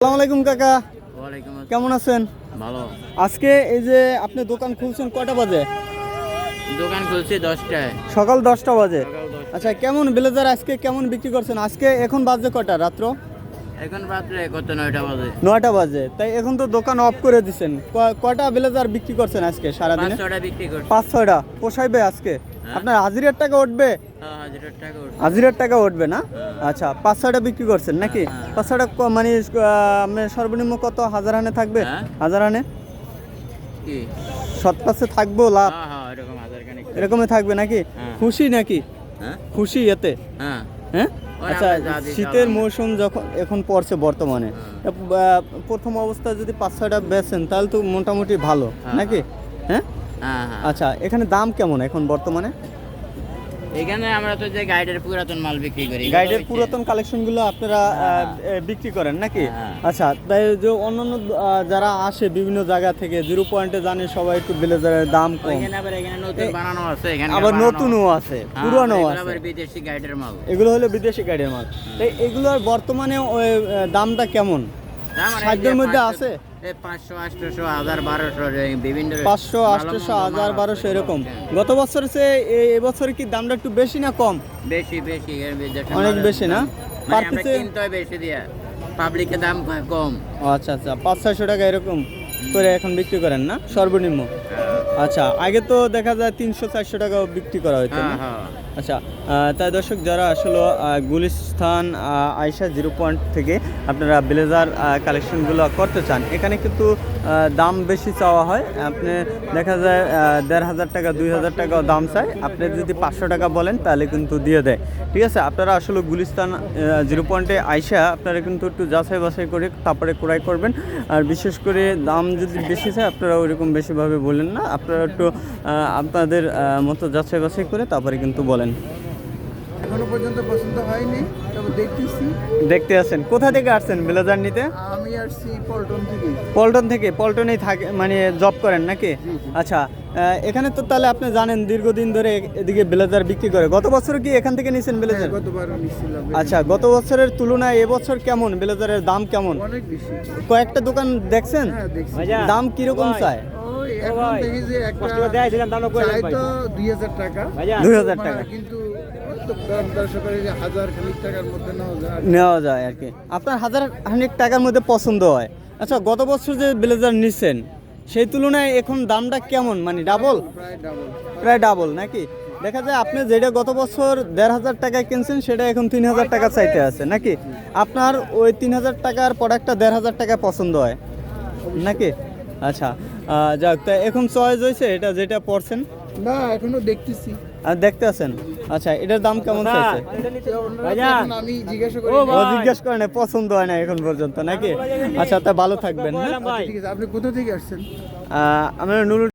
আসসালামু আলাইকুম কাকা। কেমন আছেন? ভালো। আজকে এই যে আপনি দোকান খুলছেন কটা বাজে? দোকান খুলছি দশটায়। সকাল দশটা বাজে। আচ্ছা কেমন ব্লেজার আজকে? কেমন বিক্রি করছেন? আজকে এখন বাজে কটা রাত্র? এখন রাত্রে কত? নয়টা বাজে। নয়টা বাজে। তাই এখন তো দোকান অফ করে দিছেন। ক- কটা ব্লেজার বিক্রি করছেন আজকে সারাদিনে? পাঁচশোটা বিক্রি করছি। পাঁচ ছয়টা। পোষাইবে আজকে? আপনার হাজিরের টাকা উঠবে? হ্যাঁ, হাজার টাকা উঠবে। হাজিরের টাকা উঠবে না? আচ্ছা পাঁচ ছয়টা বিক্রি করছেন নাকি? হ্যাঁ। পাঁচ ছয়টা মানে আহ, সর্বনিম্ন কত হাজার হানে থাকবে? হ্যাঁ। হাজার হানে কি? সৎ পাশে থাকব লাভ? হ্যাঁ হ্যাঁ এরকমই থাকবে নাকি? হ্যাঁ। খুশি নাকি? হ্যাঁ। খুশি এতে? হ্যাঁ। হ্যাঁ? আচ্ছা শীতের মৌসুম যখন এখন পড়ছে বর্তমানে। আহ, প্রথম অবস্থা যদি পাঁচ ছয়টা বেচেন তাহলে তো মোটামুটি ভালো হ্যাঁ, নাকি? হ্যাঁ? হ্যাঁ হ্যাঁ। আচ্ছা এখানে দাম কেমন এখন বর্তমানে? এখানে আমরা তো যে গাইডের পুরাতন মাল বিক্রি করি গাইডের পুরাতন কালেকশনগুলো আপনারা হ্যাঁ। বিক্রি করেন নাকি? হ্যাঁ। আচ্ছা তাই যে অন্যান্য যারা আসে বিভিন্ন জায়গা থেকে জিরো পয়েন্টে জানে সবাই একটু ব্লেজারের দাম কম। ওইখানে আবার এখানে নতুন বানানো আছে এখানে আবার নতুনও আছে হ্যাঁ, পুরানো আছে। আবার বিদেশি গাইডের মাল। এগুলো হলো বিদেশি গাড়ির মাল। তাই এগুলোর বর্তমানে দামটা কেমন? সাধ্যের মধ্যে আছে? পাঁচশো আটশো হাজার বারোশো বিভিন্ন পাঁচশো আটশোশো হাজার বারোশো এরকম। হ্যাঁ। গত বছর চেয়ে এ- কি দামটা একটু বেশি না কম? বেশি বেশি অনেক বেশি না? মানে হয় বেশি দিয়ে। পাবলিকের দাম কম। আচ্ছা আচ্ছা পাঁচ ছয়শো টাকা এরকম করে এখন বিক্রি করেন না? সর্বনিম্ন। আচ্ছা আগে তো দেখা যায় তিনশো চারশো টাকা বিক্রি করা হতো না? হ্যাঁ হ্যাঁ। আচ্ছা তাই দর্শক যারা আসলে আহ, গুলিস্তান আয়সা জিরো পয়েন্ট থেকে আপনারা ব্লেজার কালেকশনগুলো করতে চান এখানে কিন্তু দাম বেশি চাওয়া হয়। আপনি দেখা যায় দেড় হাজার টাকা দুই হাজার টাকাও দাম চায়। আপনি যদি পাঁচশো টাকা বলেন তাহলে কিন্তু দিয়ে দেয়। ঠিক আছে আপনারা আসলে গুলিস্তান জিরো পয়েন্টে আইসা আপনারা কিন্তু একটু যাচাই বাছাই করে তারপরে ক্রয় করবেন। আর বিশেষ করে দাম যদি বেশি চায় আপনারা ওইরকম বেশিভাবে বলেন না। আপনারা একটু আপনাদের মতো যাচাই বাছাই করে তারপরে কিন্তু বলেন। এখনও পর্যন্ত পছন্দ হয়নি তবে দেখতেছি। দেখতে আছেন। কোথা থেকে আসছেন ব্লেজার নিতে? আমি আসছি পল্টন থেকে পল্টন থেকে? পল্টনেই থাকে মানে জব করেন নাকি? আচ্ছা এখানে তো তাহলে আপনি জানেন দীর্ঘদিন ধরে এদিকে ব্লেজার বিক্রি করে। গত বছর কি এখান থেকে নিয়েছেন ব্লেজার? গতবারও নিচ্ছিলাম আচ্ছা গত বছরের তুলনায় এবছর কেমন? ব্লেজারের দাম কেমন? অনেক বেশি। কয়েকটা দোকান দেখছেন? হ্যাঁ দাম কীরকম চায়? এখন দেখি যে একটা চাই তো দুই হাজার টাকা। 2000 টাকা। কিন্তু নেওয়া যায় আর কি। আপনার হাজার খানিক টাকার মধ্যে পছন্দ হয়। আচ্ছা গত বছর যে ব্লেজার নিচ্ছেন সেই তুলনায় এখন দামটা কেমন? মানে ডাবল প্রায় ডাবল প্রায় ডাবল নাকি? দেখা যায় আপনি যেটা গত বছর দেড় হাজার টাকায় কিনছেন সেটা এখন তিন হাজার টাকা চাইতে আছে নাকি? আপনার ওই তিন হাজার টাকার প্রোডাক্টটা দেড় হাজার টাকায় পছন্দ হয় নাকি? আচ্ছা যাক তা এখন চয়েস হয়েছে এটা যেটা পড়ছেন না এখনও দেখতেছি। আর দেখতে আছেন? আচ্ছা এটার দাম কেমন চাইছে? আমি জিজ্ঞাসা করি ও জিজ্ঞেস করেন পছন্দ হয় না এখন পর্যন্ত নাকি? আচ্ছা তা ভালো থাকবেন হ্যাঁ ঠিক আপনি কোথা থেকে আসছেন? আমার আমরা নুরুল